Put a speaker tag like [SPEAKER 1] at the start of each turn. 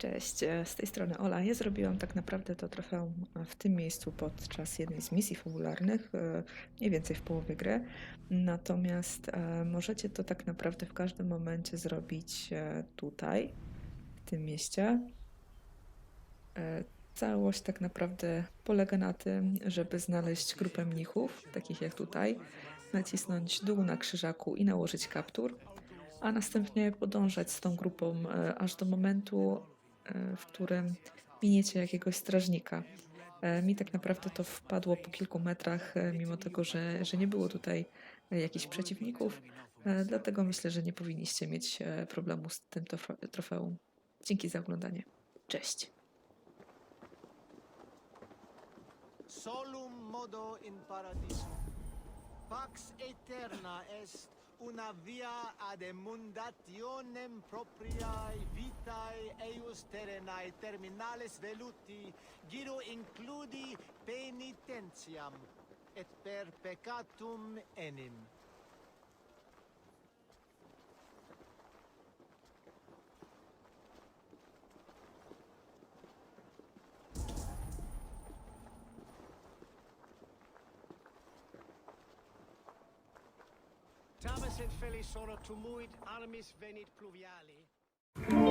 [SPEAKER 1] Cześć, e, z tej strony Ola. Ja zrobiłam tak naprawdę to trofeum e, w tym miejscu podczas jednej z misji fabularnych, e, mniej więcej w połowie gry. Natomiast możecie to tak naprawdę w każdym momencie zrobić tutaj, w tym mieście. Całość tak naprawdę polega na tym, żeby znaleźć grupę mnichów, takich jak tutaj, nacisnąć dół na krzyżaku i nałożyć kaptur, a następnie podążać z tą grupą aż do momentu, w którym miniecie jakiegoś strażnika. E, Mi tak naprawdę to wpadło po kilku metrach, e, mimo tego, że, że nie było tutaj e, jakichś przeciwników, e, dlatego myślę, że nie powinniście mieć e, problemu z tym trofe- trofeum. Dzięki za oglądanie. Cześć!
[SPEAKER 2] solum modo in paradisum. Pax aeterna est una via ad emundationem propriae vitae eius terrenae terminales veluti, giro includi penitentiam, et per peccatum enim. sunt fele sono tumult armis venit pluviali.